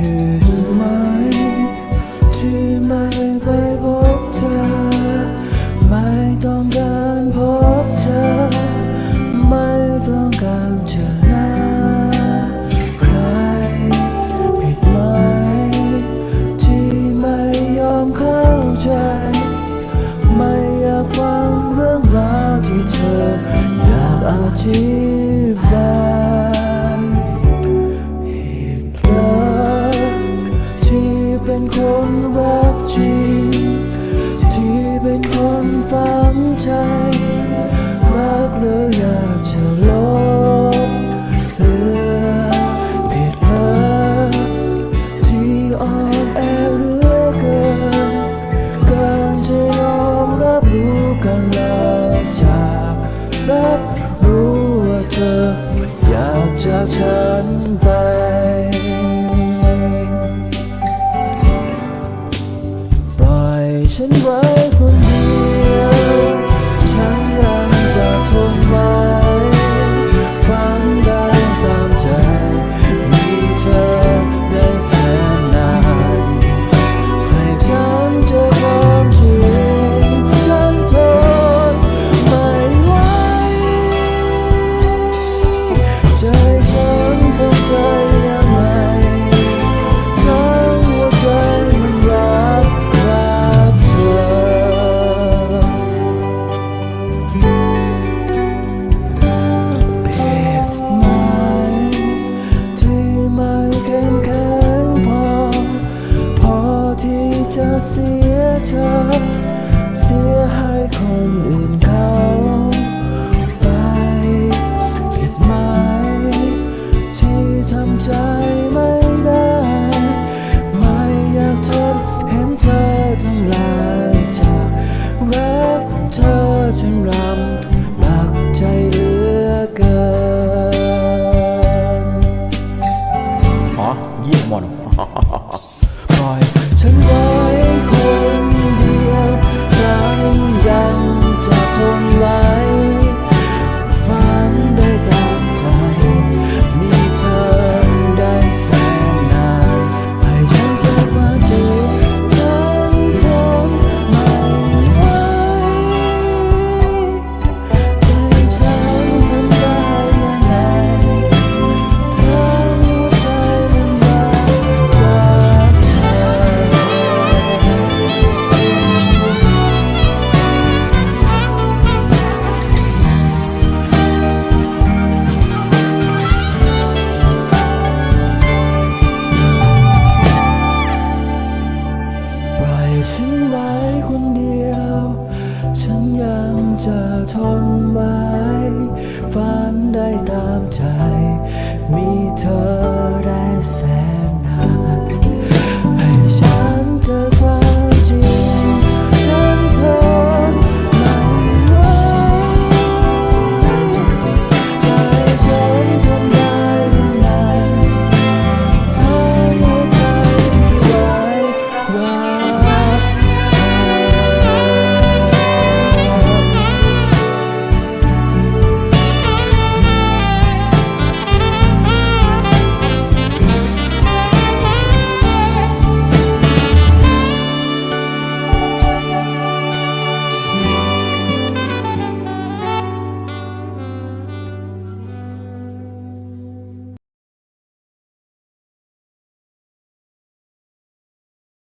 ถือไม้ถือไม้ไปพบเธอ ไม่ต้องการพบเธอ ไม่ต้องการเจอหน้าใครผิดไหมที่ไม่ยอมเข้าใจ ไม่อยากฟังเรื่องราวที่เธออยากอธิบาย ใจ รักแล้วอยากจะลบเลือผิดรักที่อ่อนแอเหลือเกินการจะยอมรับรู้กันลาจากรับรู้ว่าเธอ อยากจากฉันไปปล่อยฉันไว้ จ ไว้คนเดียว ฉันยังจะทนไว้ ฝันได้ตามใจ มีเธอได้แสนนาน